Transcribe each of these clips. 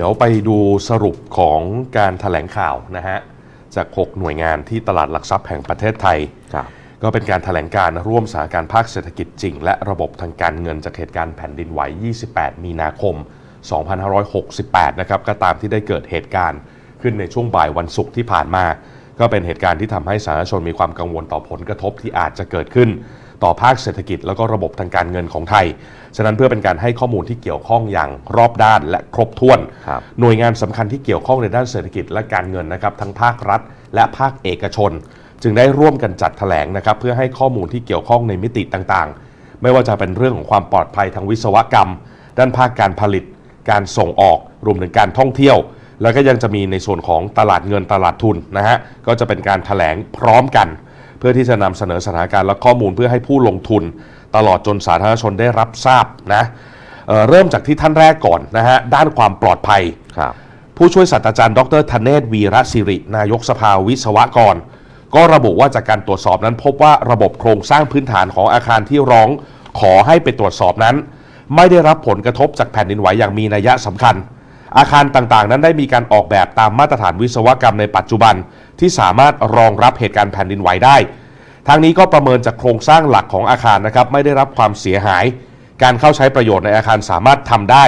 ดี๋ยวไปดูสรุปของการถแถลงข่าวนะฮะจาก 6 หน่วยงานที่ตลาดหลักทรัพย์แห่งประเทศไทยครับก็เป็นการถแถลงการร่วมสถานการณ์ภาคเศรษฐกิจจริง และระบบทางการเงินจากเหตุการณ์แผ่นดินไหว 28 มีนาคม 2568 นะครับก็ตามที่ได้เกิดเหตุการณ์ขึ้นในช่วงบ่ายวันศุกร์ที่ผ่านมา ก็เป็นเหตุการณ์ที่ทำให้สาธารณชนมีความกังวลต่อผลกระทบที่อาจจะเกิดขึ้น ต่อภาคเศรษฐกิจแล้วก็ระบบทางการเงินของไทย ฉะนั้นเพื่อเป็นการให้ข้อมูลที่เกี่ยวข้องอย่างรอบด้านและครบถ้วนครับหน่วยงานสำคัญที่เกี่ยวข้องในด้านเศรษฐกิจและการเงินนะครับทั้งภาครัฐ และภาคเอกชน จึงได้ร่วมกันจัดแถลงนะครับเพื่อให้ข้อมูลที่เกี่ยวข้องในมิติต่างๆ ไม่ว่าจะเป็นเรื่องของความปลอดภัยทางวิศวกรรม ด้านภาคการผลิต การส่งออกรวมถึงการท่องเที่ยวแล้วก็ยังจะมีในส่วนของตลาดเงินตลาดทุนนะฮะ ก็จะเป็นการแถลงพร้อมกัน เพื่อที่จะนำเสนอสถานการณ์และข้อมูลเพื่อให้ผู้ลงทุน ตลอดจนสาธารณชนได้รับทราบนะเอ่อเริ่มจากที่ท่านแรกก่อนนะฮะด้านความปลอดภัยครับผู้ช่วยศาสตราจารย์ดรธเนศวีระศิริ นายกสภาวิศวกร ก็ระบุว่าจากการตรวจสอบนั้น พบว่าระบบโครงสร้างพื้นฐานของอาคารที่ร้องขอให้ไปตรวจสอบนั้น ไม่ได้รับผลกระทบจากแผ่นดินไหวอย่างมีนัยสำคัญ อาคารต่างๆ นั้นได้มีการออกแบบตามมาตรฐานวิศวกรรมในปัจจุบัน ที่สามารถรองรับเหตุการณ์แผ่นดินไหวได้ ทางนี้ก็ประเมินจากโครงสร้างหลักของอาคารนะครับไม่ได้รับความเสียหาย การเข้าใช้ประโยชน์ในอาคารสามารถทำได้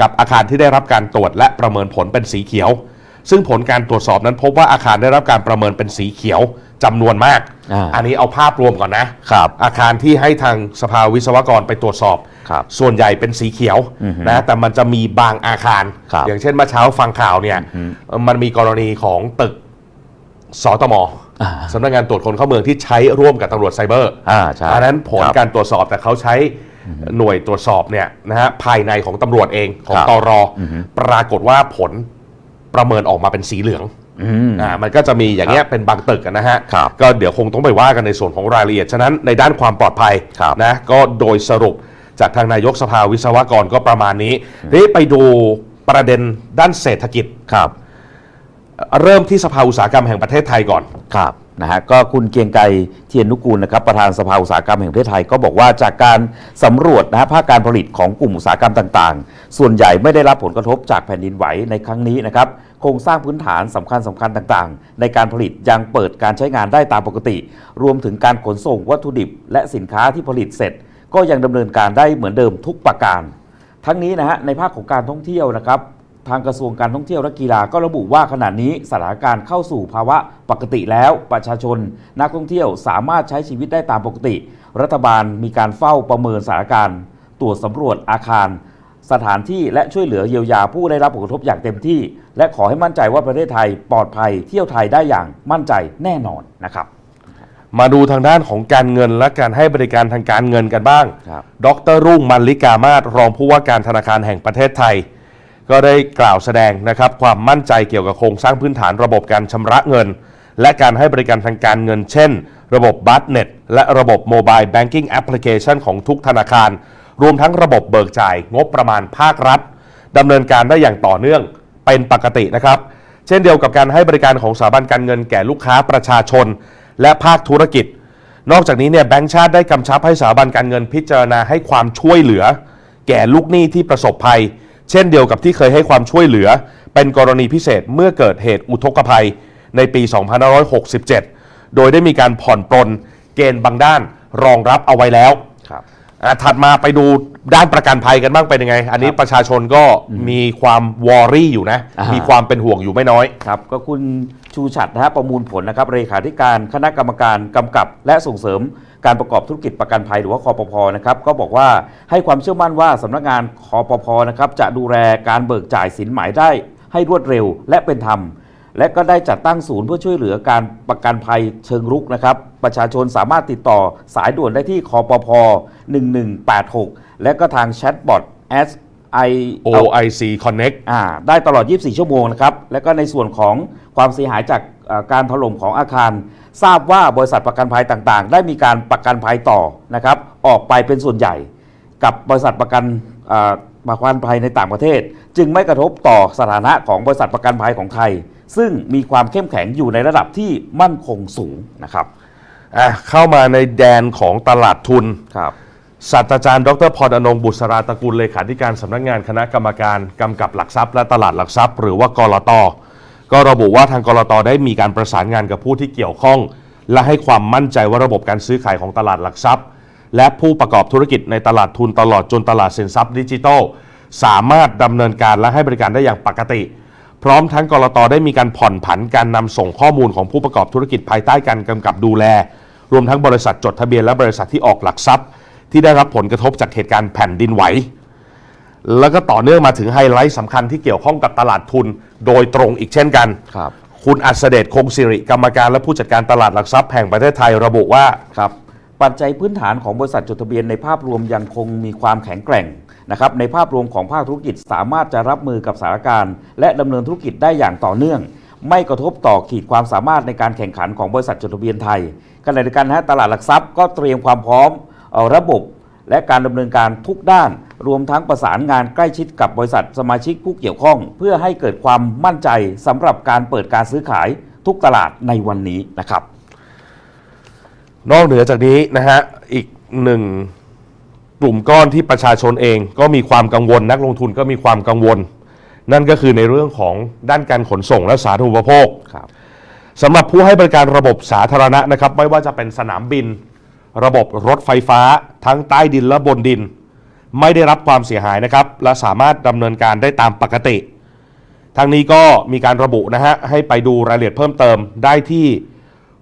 กับอาคารที่ได้รับการตรวจและประเมินผลเป็นสีเขียว ซึ่งผลการตรวจสอบนั้นพบว่าอาคารได้รับการประเมินเป็นสีเขียว จำนวนมากอ่าอันนี้เอาภาพรวมก่อนนะ ครับ อาคารที่ให้ทางสภาวิศวกรไปตรวจสอบ ครับส่วนใหญ่เป็นสีเขียวอือฮึนะแต่มันจะมีบางอาคาร ครับอย่างเช่นเมื่อเช้าฟังข่าวเนี่ยอือฮึมันมีกรณีของตึกสตมอ่า สำนักงานตรวจคนเข้าเมืองที่ใช้ร่วมกับตำรวจไซเบอร์อ่าใช่อันนั้นผลครับ การตรวจสอบแต่เขาใช้หน่วยตรวจสอบเนี่ยนะฮะภายในของตำรวจเองของครับ ตรอือฮึปรากฏว่าผลประเมินออกมาเป็นสีเหลือง อืมอ่ามันก็จะมีอย่างเงี้ยเป็นบางตึกอะนะฮะครับก็เดี๋ยวคงต้องไปว่ากันในส่วนของรายละเอียด ฉะนั้นในด้านความปลอดภัยครับนะก็โดยสรุปจากทางนายกสภาวิศวกรก็ประมาณนี้ทีนี้ไปดูประเด็นด้านเศรษฐกิจครับ เริ่มที่สภาอุตสาหกรรมแห่งประเทศไทยก่อนครับนะฮะก็คุณเกรียงไกรเทียนนุกูลนะครับประธานสภาอุตสาหกรรมแห่งประเทศไทยก็บอกว่าจากการสำรวจนะฮะภาคการผลิตของกลุ่มอุตสาหกรรมต่าง ๆ ส่วนใหญ่ไม่ได้รับผลกระทบจากแผ่นดินไหวในครั้งนี้นะครับ โครงสร้างพื้นฐานสำคัญสำคัญต่างๆ ในการผลิตยังเปิดการใช้งานได้ตามปกติ รวมถึงการขนส่งวัตถุดิบ และสินค้าที่ผลิตเสร็จ ก็ยังดำเนินการได้เหมือนเดิมทุกประการ ทั้งนี้นะฮะในภาคของการท่องเที่ยวนะครับทางกระทรวงการท่องเที่ยวและกีฬาก็ระบุว่าขณะนี้สถานการณ์เข้าสู่ภาวะปกติแล้ว ประชาชน นักท่องเที่ยวสามารถใช้ชีวิตได้ตามปกติ รัฐบาลมีการเฝ้าประเมินสถานการณ์ ตรวจสำรวจอาคาร สถานที่และช่วยเหลือเยียวยาผู้ได้รับผลกระทบอย่างเต็มที่ และขอให้มั่นใจว่าประเทศไทยปลอดภัยเที่ยวไทยได้อย่างมั่นใจแน่นอนนะครับ มาดูทางด้านของการเงินและการให้บริการทางการเงินกันบ้าง ครับ ดรรุ่งมันลิกามาศรองผู้ว่าการธนาคารแห่งประเทศไทย ก็ได้กล่าวแสดงนะครับความมั่นใจเกี่ยวกับโครงสร้างพื้นฐานระบบการชำระเงิน และการให้บริการทางการเงิน เช่น ระบบบัตเน็ตและระบบโมบายแบงกิ้งแอปพลิเคชันของทุกธนาคาร รวมทั้งระบบเบิกจ่ายงบประมาณภาครัฐดำเนินการได้อย่างต่อเนื่องเป็นปกตินะครับ เช่นเดียวกับการให้บริการของสถาบันการเงินแก่ลูกค้าประชาชน และภาคธุรกิจ นอกจากนี้เนี่ยแบงก์ชาติได้กำชับให้สถาบันการเงินพิจารณาให้ความช่วยเหลือ แก่ลูกหนี้ที่ประสบภัย เช่นเดียวกับที่เคยให้ความช่วยเหลือ เป็นกรณีพิเศษเมื่อเกิดเหตุอุทกภัยในปี 2567 โดยได้มีการผ่อนปลนเกณฑ์บางด้านรองรับเอาไว้แล้วครับ อะถัดมาไปดูด้านประกันภัยกันบ้างเป็นยังไง อันนี้ประชาชนก็มีความวอรี่อยู่นะ อ่ามีมีความเป็นห่วงอยู่ไม่น้อย ครับก็คุณชูชัดนะฮะประมูลผลนะครับเลขาธิการคณะกรรมการกำกับ และส่งเสริมการประกอบธุรกิจประกันภัยหรือว่าคอปพนะครับก็บอกว่าให้ความเชื่อมั่นว่าสำนักงานคอปพนะครับจะดูแลการเบิกจ่ายสินหมายได้ให้รวดเร็วและเป็นธรรม และก็ได้จัดตั้งศูนย์เพื่อช่วยเหลือการประกันภัยเชิงรุกนะครับ ประชาชนสามารถติดต่อสายด่วนได้ที่คอปพ1186 และก็ทางแชทบอท S I OIC Connect อ่าได้ตลอด 24 ชั่วโมงนะครับ แล้วก็ในส่วนของความเสียหายจากเอ่อการถล่มของอาคาร ทราบว่าบริษัทประกันภัยต่างๆ ได้มีการประกันภัยต่อนะครับ ออกไปเป็นส่วนใหญ่ กับบริษัทประกันเอ่อประกันภัยในต่างประเทศ จึงไม่กระทบต่อสถานะของบริษัทประกันภัยของไทย ซึ่งมีความเข้มแข็งอยู่ในระดับที่มั่นคงสูงนะครับอะเข้ามาในแดนของตลาดทุน ครับศาสตราจารย์ดรพรอนงค์บุษราตระกูลเลขาธิการสำนักงานคณะกรรมการกำกับหลักทรัพย์และตลาดหลักทรัพย์ หรือว่ากรตก็ระบุว่าทางกรตได้มีการประสานงานกับผู้ที่เกี่ยวข้อง และให้ความมั่นใจว่าระบบการซื้อขายของตลาดหลักทรัพย์ และผู้ประกอบธุรกิจในตลาดทุนตลอดจนตลาดสินทรัพย์ดิจิทัลสามารถดำเนินการและให้บริการได้อย่างปกติ พร้อมทั้งกรตได้มีการผ่อนผันการนำส่งข้อมูลของผู้ประกอบธุรกิจภายใต้การกำกับดูแล รวมทั้งบริษัทจดทะเบียนและบริษัทที่ออกหลักทรัพย์ ที่ได้รับผลกระทบจากเหตุการณ์แผ่นดินไหว แล้วก็ต่อเนื่องมาถึงไฮไลท์สำคัญที่เกี่ยวข้องกับตลาดทุนโดยตรงอีกเช่นกันครับคุณอัศเดชคงสิริกรรมการและผู้จัดการตลาดหลักทรัพย์แห่งประเทศไทยระบุว่าครับปัจจัยพื้นฐานของบริษัทจดทะเบียนในภาพรวมยังคงมีความแข็งแกร่ง นะครับในภาพรวมของภาคธุรกิจสามารถจะรับมือกับสถานการณ์ และดำเนินธุรกิจได้อย่างต่อเนื่อง ไม่กระทบต่อขีดความสามารถในการแข่งขันของบริษัทจดทะเบียนไทยขณะเดียวกันนะฮะตลาดหลักทรัพย์ก็เตรียมความพร้อมระบบ และการดำเนินการทุกด้าน รวมทั้งประสานงานใกล้ชิดกับบริษัทสมาชิกผู้เกี่ยวข้อง เพื่อให้เกิดความมั่นใจสำหรับการเปิดการซื้อขายทุกตลาดในวันนี้นะครับ นอกเหนือจากนี้นะฮะอีกหนึ่ง กลุ่มก้อนที่ประชาชนเองก็มีความกังวล นักลงทุนก็มีความกังวล นั่นก็คือในเรื่องของด้านการขนส่งและสาธารณูปโภคครับสำหรับผู้ให้บริการระบบสาธารณะนะครับไม่ว่าจะเป็นสนามบิน ระบบรถไฟฟ้า ทั้งใต้ดินและบนดิน ไม่ได้รับความเสียหายนะครับ และสามารถดำเนินการได้ตามปกติทางนี้ก็มีการระบุนะฮะให้ไปดูรายละเอียดเพิ่มเติมได้ที่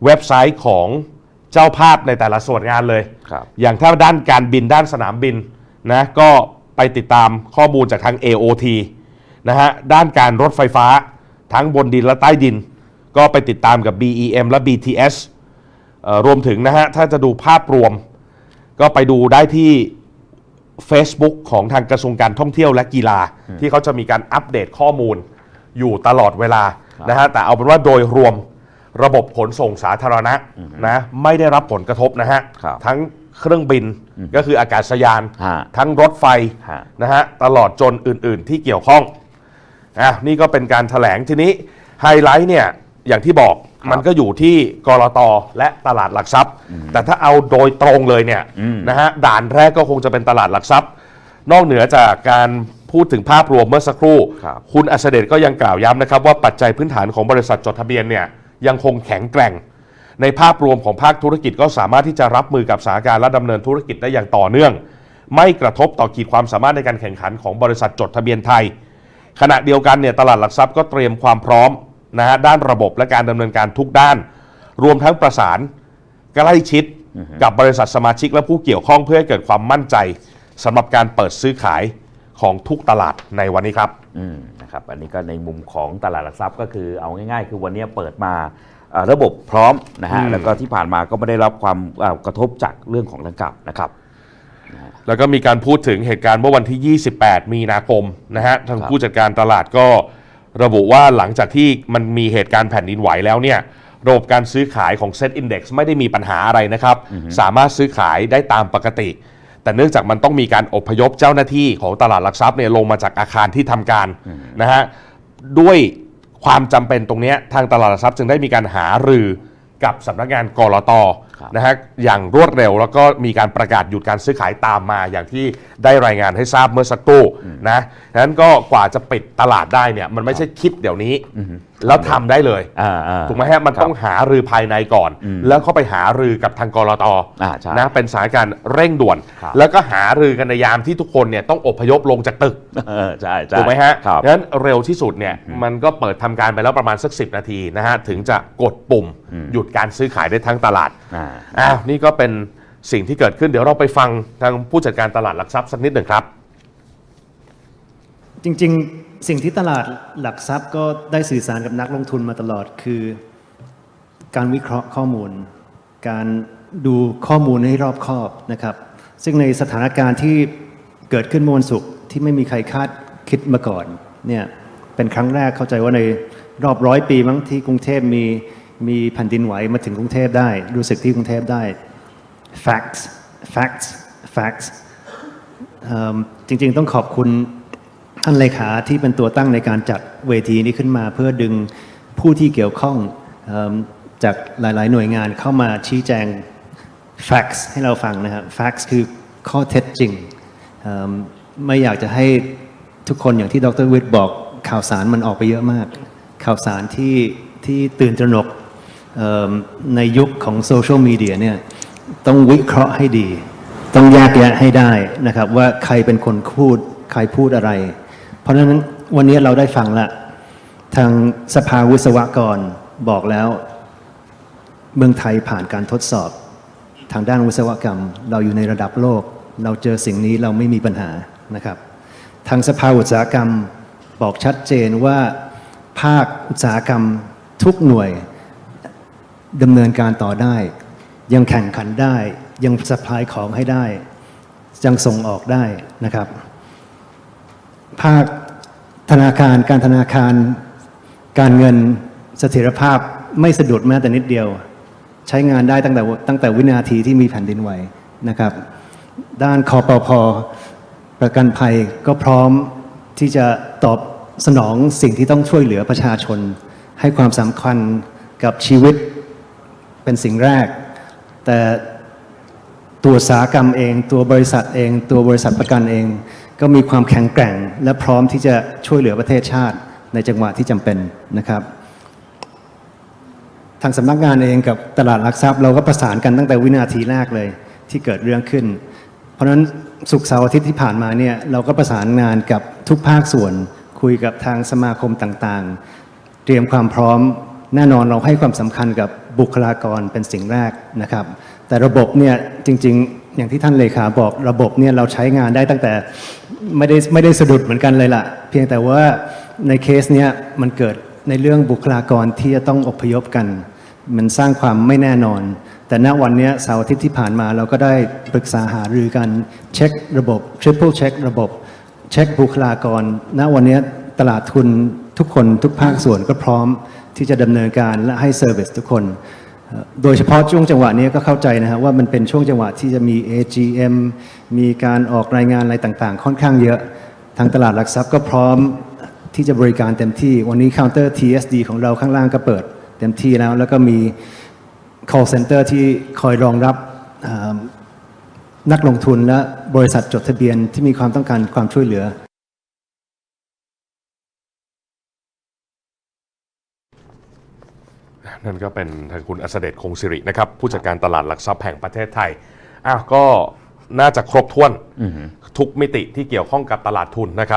เว็บไซต์ของ เจ้าภาพในแต่ละส่วนงานเลย ครับ อย่างถ้าด้านการบินด้านสนามบินนะก็ไปติดตามข้อมูลจากทาง AOT นะฮะด้านการรถไฟฟ้าทั้งบนดินและใต้ดิน ก็ไปติดตามกับ BEM และ BTS เอ่อรวมถึงนะฮะถ้าจะดูภาพรวม ก็ไปดูได้ที่ Facebook ของทางกระทรวงการท่องเที่ยวและกีฬา ที่เขาจะมีการอัปเดตข้อมูลอยู่ตลอดเวลานะฮะแต่เอาเป็นว่าโดยรวม ระบบขนส่งสาธารณะนะไม่ได้รับผลกระทบนะฮะครับทั้งเครื่องบินก็คืออากาศยาน ฮะทั้งรถไฟฮะ นะฮะตลอดจนอื่น ๆ ที่เกี่ยวข้องอะนี่ก็เป็นการถแถลงทีนี้ไฮไลท์เนี่ยอย่างที่บอกมันก็อยู่ที่กรตและตลาดหลักทรัพย์ แต่ถ้าเอาโดยตรงเลยเนี่ยอืมนะฮะด่านแรกก็คงจะเป็นตลาดหลักทรัพย์ นอกเหนือจากการพูดถึงภาพรวมเมื่อสักครู่ ครับ คุณอัศเดชก็ยังกล่าวย้ำนะครับว่าปัจจัยพื้นฐานของบริษัทจดทะเบียนเนี่ย ยังคงแข็งแกร่ง ในภาพรวมของภาคธุรกิจก็สามารถที่จะรับมือกับสถานการณ์และดำเนินธุรกิจได้อย่างต่อเนื่อง ไม่กระทบต่อขีดความสามารถในการแข่งขันของบริษัทจดทะเบียนไทย ขณะเดียวกันเนี่ยตลาดหลักทรัพย์ก็เตรียมความพร้อมนะฮะด้านระบบและการดำเนินการทุกด้าน รวมทั้งประสานใกล้ชิดกับบริษัทสมาชิกและผู้เกี่ยวข้องเพื่อให้เกิดความมั่นใจสำหรับการเปิดซื้อขาย ของทุกตลาดในวันนี้ครับอืมนะครับอันนี้ก็ในมุมของตลาดหลักทรัพย์ก็คือเอาง่าย ๆ คือวันนี้เปิดมาเอ่อระบบพร้อมนะฮะอืมแล้วก็ที่ผ่านมาก็ไม่ได้รับความเอ่อกระทบจากเรื่องของดังกล่าวนะครับแล้วก็มีการพูดถึงเหตุการณ์เมื่อวันที่ 28 มีนาคมนะฮะทางครับผู้จัดการตลาดก็ระบุว่าหลังจากที่มันมีเหตุการณ์แผ่นดินไหวแล้วเนี่ยระบบการซื้อขายของ Set Index ไม่ได้มีปัญหาอะไรนะครับ สามารถซื้อขายได้ตามปกติ แต่เนื่องจากมันต้องมีการอพยพเจ้าหน้าที่ของตลาดหลักทรัพย์เนี่ยลงมาจากอาคารที่ทำการนะฮะด้วยความจำเป็นตรงเนี้ยทางตลาดหลักทรัพย์จึงได้มีการหารือกับสำนักงานกรตครับ นะฮะอย่างรวดเร็วแล้วก็มีการประกาศหยุดการซื้อขายตามมาอย่างที่ได้รายงานให้ทราบเมื่อสักครู่นะฉะนั้นก็กว่าจะปิดตลาดได้เนี่ยมันไม่ใช่คิดเดี๋ยวนี้ แล้วทำได้เลยอ่าอ่า ถูกไหมฮะมันครับต้องหารือภายในก่อนอืมแล้วเข้าไปหารือกับทางกรตอ่าใช่นะเป็นสถานการณ์เร่งด่วน ครับ แล้วก็หารือกันในยามที่ทุกคนเนี่ยต้องอพยพลงจากตึก เออใช่ใช่ถูกไหมฮะครับ งั้นเร็วที่สุดเนี่ยมันก็เปิดทำการไปแล้วประมาณสัก 10 นาทีนะฮะ ถึงจะกดปุ่มอืมหยุดการซื้อขายได้ทั้งตลาด อ่าอ้าวนี่ก็เป็นสิ่งที่เกิดขึ้นเดี๋ยวเราไปฟังทางผู้จัดการตลาดหลักทรัพย์สักนิดหนึ่งครับ จริงๆสิ่งที่ตลาดหลักทรัพย์ก็ได้สื่อสารกับนักลงทุนมาตลอดคือ การวิเคราะห์ข้อมูล การดูข้อมูลให้รอบคอบนะครับ ซึ่งในสถานการณ์ที่เกิดขึ้นเมื่อวันศุกร์ที่ไม่มีใครคาดคิดมาก่อนเนี่ยเป็นครั้งแรกเข้าใจว่าในรอบร้อยปีมั้งที่กรุงเทพมี มีแผ่นดินไหวมาถึงกรุงเทพได้ รู้สึกที่กรุงเทพได้ facts facts facts จริง ๆ ต้องขอบคุณท่านเลขาที่เป็นตัวตั้งในการจัดเวทีนี้ขึ้นมา เพื่อดึงผู้ที่เกี่ยวข้องจากหลาย ๆ หน่วยงานเข้ามาชี้แจง facts ให้เราฟังนะครับ facts คือข้อเท็จจริง ไม่อยากจะให้ทุกคนอย่างที่ดรวิทย์บอกข่าวสารมันออกไปเยอะมาก ข่าวสารที่ที่ตื่นตระหนก ในยุคของโซเชียลมีเดียเนี่ยต้องวิเคราะห์ให้ดี ต้องแยกแยะให้ได้นะครับว่าใครเป็นคนพูดใครพูดอะไร เพราะฉะนั้นวันนี้เราได้ฟังละทางสภาวิศวกรบอกแล้ว เมืองไทยผ่านการทดสอบ ทางด้านวิศวกรรม เราอยู่ในระดับโลก เราเจอสิ่งนี้เราไม่มีปัญหานะครับ ทางสภาอุตสาหกรรมบอกชัดเจนว่าภาคอุตสาหกรรมทุกหน่วย ดำเนินการต่อได้ ยังแข่งขันได้ ยังสปายของให้ได้ ยังส่งออกได้นะครับ ภาคธนาคารการธนาคารการเงินเสถียรภาพไม่สะดุดแม้แต่นิดเดียว ใช้งานได้ตั้งแต่ตั้งแต่วินาทีที่มีแผ่นดินไหวนะครับ ด้านคอปพประกันภัยก็พร้อมที่จะตอบสนองสิ่งที่ต้องช่วยเหลือประชาชน ให้ความสำคัญกับชีวิต เป็นสิ่งแรก แต่ตัวอุตสาหกรรมเอง ตัวบริษัทเอง ตัวบริษัทประกันเอง ก็มีความแข็งแกร่ง และพร้อมที่จะช่วยเหลือประเทศชาติในจังหวะที่จำเป็นนะครับ ทางสำนักงานเองกับตลาดหลักทรัพย์เราก็ประสานกันตั้งแต่วินาทีแรกเลยที่เกิดเรื่องขึ้น เพราะฉะนั้นสุกเสาร์อาทิตย์ที่ผ่านมาเนี่ยเราก็ประสานงานกับทุกภาคส่วน คุยกับทางสมาคมต่างๆ เตรียมความพร้อมแน่นอนเราให้ความสำคัญกับบุคลากรเป็นสิ่งแรกนะครับ แต่ระบบเนี่ยจริง ๆ อย่างที่ท่านเลขาบอกระบบเนี่ยเราใช้งานได้ตั้งแต่ไม่ได้ไม่ได้สะดุดเหมือนกันเลยล่ะ เพียงแต่ว่าในเคสเนี้ยมันเกิดในเรื่องบุคลากรที่จะต้องอพยพกัน มันสร้างความไม่แน่นอน แต่ณวันนี้เสาร์อาทิตย์ที่ผ่านมาเราก็ได้ปรึกษาหารือกันเช็คระบบ triple เช็คระบบเช็คบุคลากร ณวันนี้ตลาดทุนทุกคนทุกภาคส่วนก็พร้อม ที่จะดำเนินการและให้เซอร์วิสทุกคน โดยเฉพาะช่วงจังหวะนี้ก็เข้าใจนะฮะว่ามันเป็นช่วงจังหวะที่จะมี AGM มีการออกรายงานอะไรต่างๆ ค่อนข้างเยอะ ทางตลาดหลักทรัพย์ก็พร้อมที่จะบริการเต็มที่ วันนี้เคาน์เตอร์ TSD ของเราข้างล่างก็เปิดเต็มที่แล้ว แล้วก็มี call center ที่คอยรองรับนักลงทุนและบริษัทจดทะเบียนที่มีความต้องการความช่วยเหลือ นั่นก็เป็นทางคุณอัสเดชคงสิรินะครับ ผู้จัดการตลาดหลักทรัพย์แห่งประเทศไทยอ้าวก็น่าจะครบถ้วนทุกมิติที่เกี่ยวข้องกับตลาดทุนนะครับ